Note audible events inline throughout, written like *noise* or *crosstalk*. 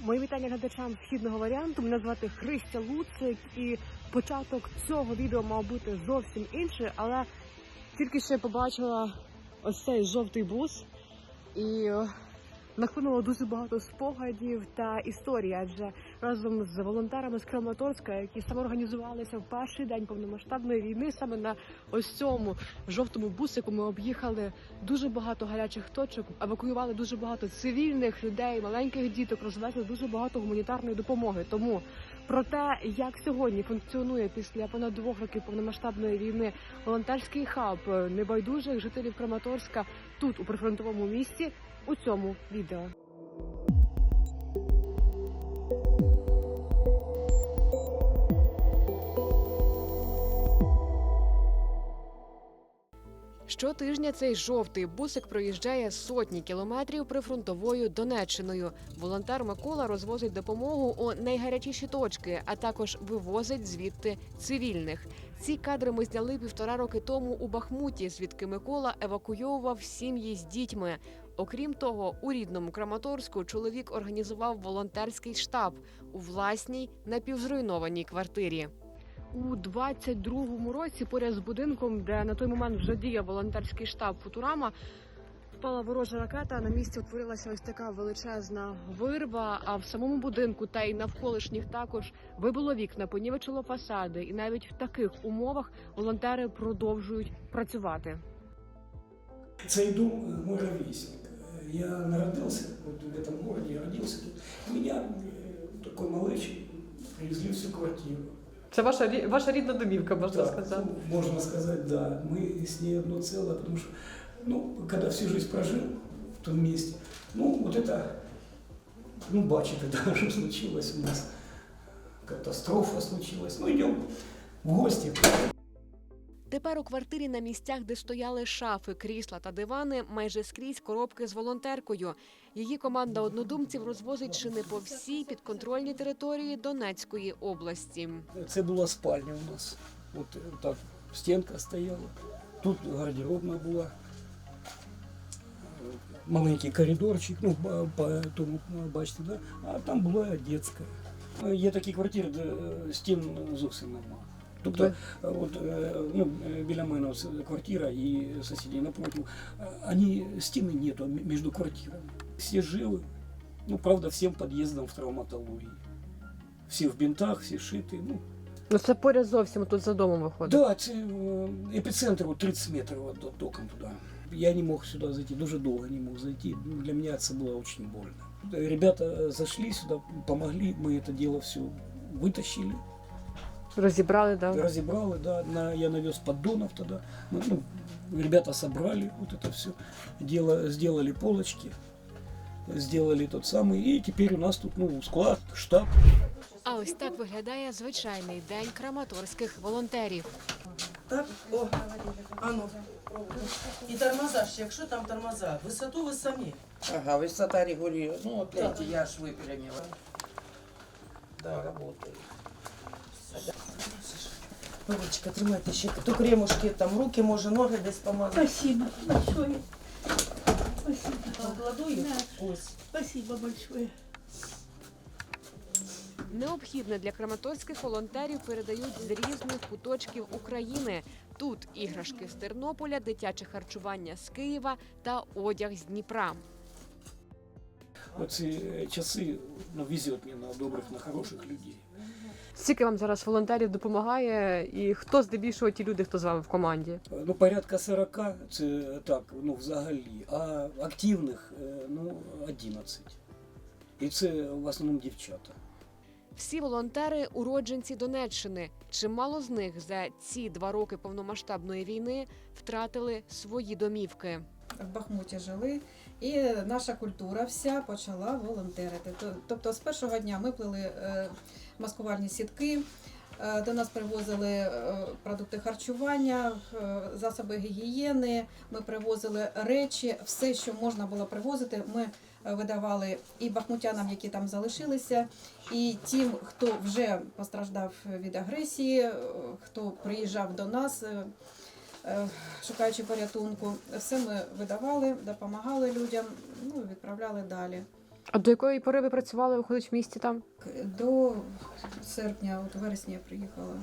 Мої вітання глядачам східного варіанту. Мене звати Христя Луцик, і початок цього відео мав бути зовсім інший, але тільки ще побачила ось цей жовтий бус і нахлинуло дуже багато спогадів та історій, адже разом з волонтерами з Краматорська, які самоорганізувалися в перший день повномасштабної війни, саме на ось цьому жовтому бусику ми об'їхали дуже багато гарячих точок, евакуювали дуже багато цивільних людей, маленьких діток, розвезли дуже багато гуманітарної допомоги. Тому про те, як сьогодні функціонує після понад двох років повномасштабної війни волонтерський хаб небайдужих жителів Краматорська тут у прифронтовому місці у цьому відео. Щотижня цей жовтий бусик проїжджає сотні кілометрів прифронтовою Донеччиною. Волонтер Микола розвозить допомогу у найгарячіші точки, а також вивозить звідти цивільних. Ці кадри ми зняли півтора роки тому у Бахмуті, звідки Микола евакуйовував сім'ї з дітьми. Окрім того, у рідному Краматорську чоловік організував волонтерський штаб у власній напівзруйнованій квартирі. У 22-му році, поряд з будинком, де на той момент вже діяв волонтерський штаб Футурама, впала ворожа ракета. На місці утворилася ось така величезна вирва. А в самому будинку та й навколишніх також вибило вікна, понівечило фасади. І навіть в таких умовах волонтери продовжують працювати. Цей дом мой ровесник. Я народился вот в этом Це ваша ваша рідна домівка, Так, ну, можно сказать, да. Мы с ней одно целое, потому что, ну, когда всю жизнь прожил в том месте, ну, вот это, ну, бачите, да, что *laughs* случилось у нас. Катастрофа случилась. Ну, идем в гости. Тепер у квартирі на місцях, де стояли шафи, крісла та дивани, майже скрізь коробки з волонтеркою. Її команда однодумців розвозить шини по всій підконтрольній території Донецької області. Це була спальня у нас. От е, так стінка стояла. Тут гардеробна була. Маленький коридорчик, ну, по тому, бачите, да? а там була дитяча. Е, Є такі квартири, де е, стін зовсім немає. Тобто, е, от, е, ну, е, біля мене ось квартира і сусіді напротив, е, они, стіни нету м- між квартирами. Всі живі, ну, правда, всім під'їздом в травматології. Всі в бінтах, всі шиті, ну, Ну це поряд зовсім тут за домом виходить. Да, це е, епіцентр от 30 метрів от, от током туди. Я не мог сюди зайти, дуже довго не мог зайти. Ну, Для меня це було очень больно. Ребята зашли сюда, помогли, мы это дело все вытащили, Розібрали, да. разобрали, да, на, я навез поддонов тогда. Мы, ну, ребята собрали вот это все, дело, сделали полочки, сделали тот самый, и теперь у нас тут ну, склад, штаб. А ось так виглядає звичайний день краматорських волонтерів. Так, о, а ну. І тормоза ж, якщо там тормоза, висоту ви самі. Ага, высота регулирует. Ну, вот Да. эти я ж выпрямила. Да, работаю. Павлочка, тримайте ще то кремушки, там руки, може, ноги десь помазати. Спасибо большое. Спасибо. Покладу їх? Ось. Спасибо большое. Необхідне для краматорських волонтерів передають з різних куточків України. Тут іграшки з Тернополя, дитяче харчування з Києва та одяг з Дніпра. Оці е, часи ну, везет мені на добрих, на хороших людей. Скільки вам зараз волонтерів допомагає, і хто здебільшого ті люди, хто з вами в команді? Ну, порядка 40, це так, ну, взагалі, а активних, е, ну, 11. І це в основному дівчата. Всі волонтери уродженці Донеччини. Чимало з них за ці два роки повномасштабної війни втратили свої домівки. В Бахмуті жили, і наша культура вся почала волонтерити. Тобто з першого дня ми плели е, маскувальні сітки. е, До нас привозили е, продукти харчування, засоби гігієни. Ми привозили речі, все, що можна було привозити. Ми видавали і бахмутянам, які там залишилися, і тим, хто вже постраждав від агресії, хто приїжджав до нас. Е, е, шукаючи порятунку. Все ми видавали, допомагали людям, ну відправляли далі. А до якої пори ви працювали, виходить в місті там? До серпня, от вересня я приїхала.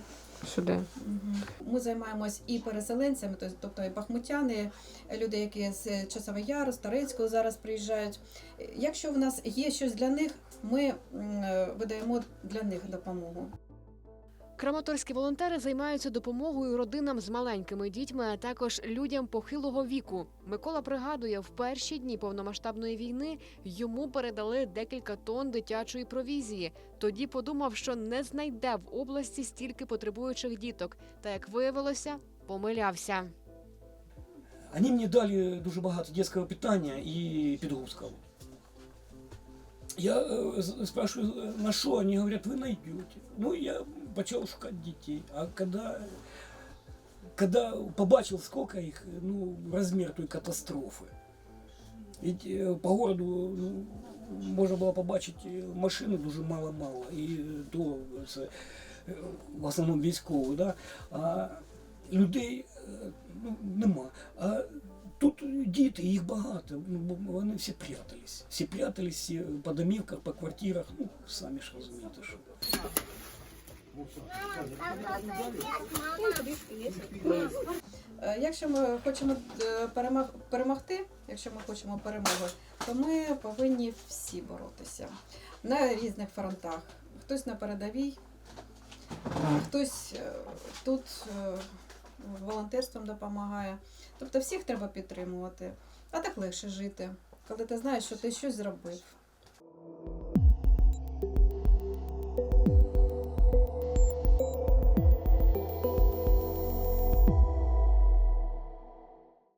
Сюди. Ми займаємось і переселенцями, тобто і бахмутяни, люди, які з Часового Яру, з Торецького зараз приїжджають. Якщо в нас є щось для них, ми видаємо для них допомогу. Краматорські волонтери займаються допомогою родинам з маленькими дітьми, а також людям похилого віку. Микола пригадує, в перші дні повномасштабної війни йому передали декілька тонн дитячої провізії. Тоді подумав, що не знайде в області стільки потребуючих діток. Та як виявилося, помилявся. Они мне дали дуже багато детского питания и підгузков. Я э, з- спрашиваю, э, на что? Они говорят, вы найдете. Ну, я почал шукать детей. А когда, когда побачил, сколько их, ну, размер той катастрофы. Ведь э, по городу ну, можна було побачити э, машини дуже мало-мало. І э, то це, е, в основному військові, да? а людей е, ну, нема. А тут діти, їх багато, ну, вони всі прятались. Всі прятались всі по домівках, по квартирах, ну, самі ж розумієте, що. Якщо ми хочемо е, перемогти, якщо ми хочемо перемоги, то ми повинні всі боротися на різних фронтах. Хтось на передовій, хтось е, тут е, волонтерством допомагає. Тобто всіх треба підтримувати. А так легше жити, коли ти знаєш, що ти щось зробив.